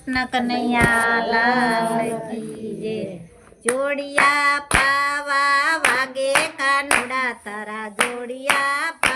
કૃષ્ણ કનૈયા લાલ જોડિયા પાવા વાગે કાનુડા તારા જોડિયા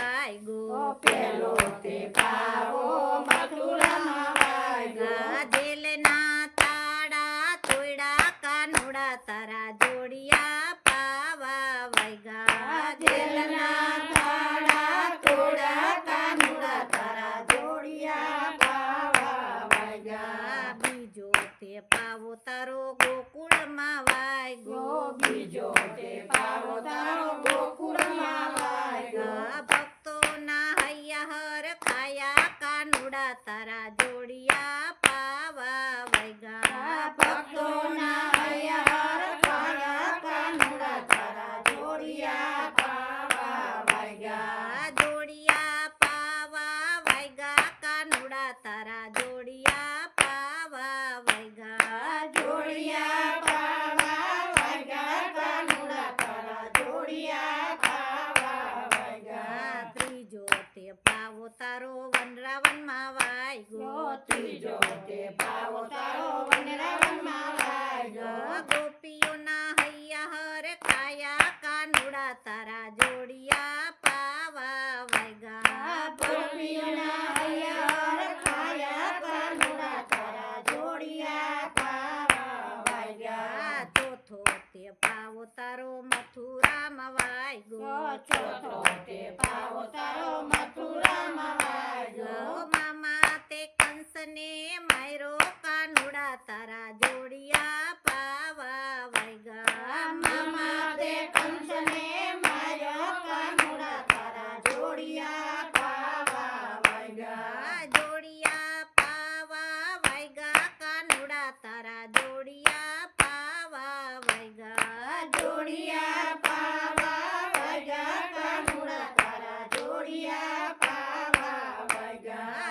વાગ્યો પેલો તે પાવો મથુરામાં વાગ્યો જેલના તાડા તોડ્યા કાનુડા તારા જોડિયા પાવા વાગ્યા જેલના તાળા તોડ્યા કાનુડા તારા જોડિયા પાવા વાગ્યા બીજો તે પાવો તારો ગોકુળમાં વાગ્યો બીજો તે પાવો તારો ગોકુળમાં વાગ્યો ભક્તોના હૈયા હર ખાયા કાનુડા તારા જોડિયા પાવા વાગ્યા ભક્તોના હૈયા હર ખાયા કાનુડા તારા જોડિયા પાવા વાગ્યા જોડિયા પાવા વાગ્યા કાનુડા તારા જોડિયા પાવા વાગ્યા જોડિયા પાવા વાગ્યા કાનુડા તારા જોડિયા પાવા વાગ્યા ત્રીજો તે પાવો તારો વનરાવનમાં વાગ્યો ત્રીજો તે પાવો તારો વનરાવનમાં વાગ્યો ગોપીઓના હૈયા હર કાયા કાનુડા તારા જોડિયા પાવા વાગ્યા ગોપીઓના હૈયા હર કાયા કાનુડા તારા જોડિયા પાવા વાગ્યા ચોથો તે પાવો તારો મથુરામાં વાગ્યો ચોથો તે પાવો તારો મથુરામાં વાગ્યો મામા તે કંસને માયરો કાનુડા તારા જોડિયા પાવા વાગ્યા મામા તે કંસને માર્યો કાનુડા તારા જોડિયા પાવા વાગ્યા જોડિયા પાવા વાગ્યા કાનુડા તારા જોડિયા પાવા વાગ્યા જોડિયા પાવા વાગ્યા કાનુડા તારા જોડિયા પાવા વાગ્યા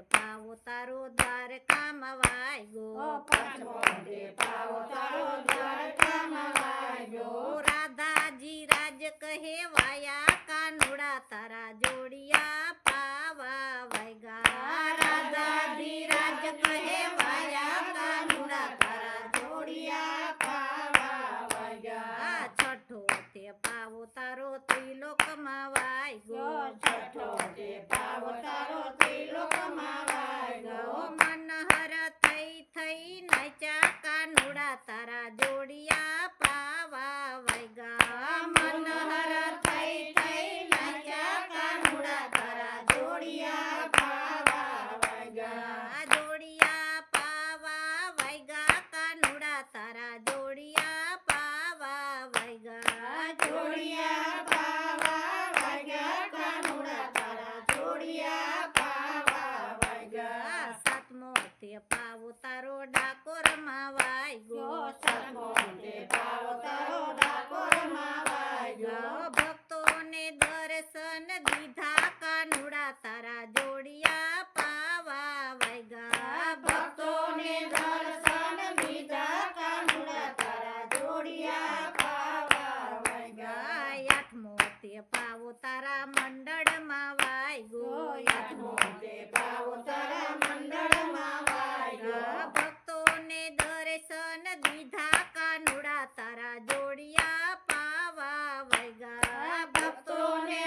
તે પાવો તારો દ્વારકામાં વાગ્યો તે પાવો તારો દ્વારકામાં વાગ્યો રાધાજી રાજ કહે વાયા કાનુડા તારા જોડિયા પાવા વાગ્યા રાધાજી રાજ કહે વાયા કાનુડા તારા જોડિયા પાવા વાગ્યા છઠ્ઠો તે પાવો તારો ત્રિલોકમાં વાગ્યો છઠ્ઠો તે પાવો તારો ત્રિલોકમાં વાગ્યો મનહર થઈ થઈ નાચ્યા કાનુડા તારા જોડિયા પાવા વાગ્યા મનહર થઈ થઈ નાચ્યા કાનુડા તારા જોડિયા પાવા વાગ્યા જોડિયા પાવા વાગ્યા કાનુડા તારા જોડિયા પાવા વાગ્યા જોડિયા પાવા વાગ્યા કાનુડા તારા જોડિયા પાવા વાગ્યા સાતમો તે પાવો તારો ડાકોરમાં વાગ્યો સાતમો તે પાવો તારો ડાકોરમાં વાગ્યો ભક્તોને દર્શન દીધા કાનુડા તારા જોડિયા પાવા વાગ્યા ભક્તોને દર્શન દીધા કાનુડા તારા જોડિયા પાવા વાગ્યા આઠમો પાવો તારા મંડળમાં વાય ગો પાવો તારા મંડળમાં ભક્તો ભક્તોને દર્શન દીધા કાનુડા તારા જોડિયા પાવા વાગ્યા ભક્તોને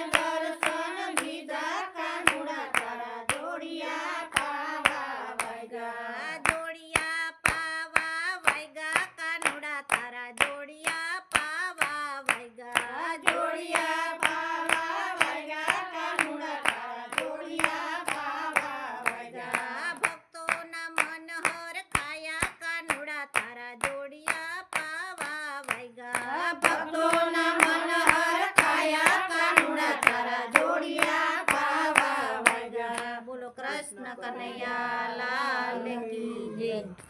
કૃષ્ણ કનૈયા લાલ કી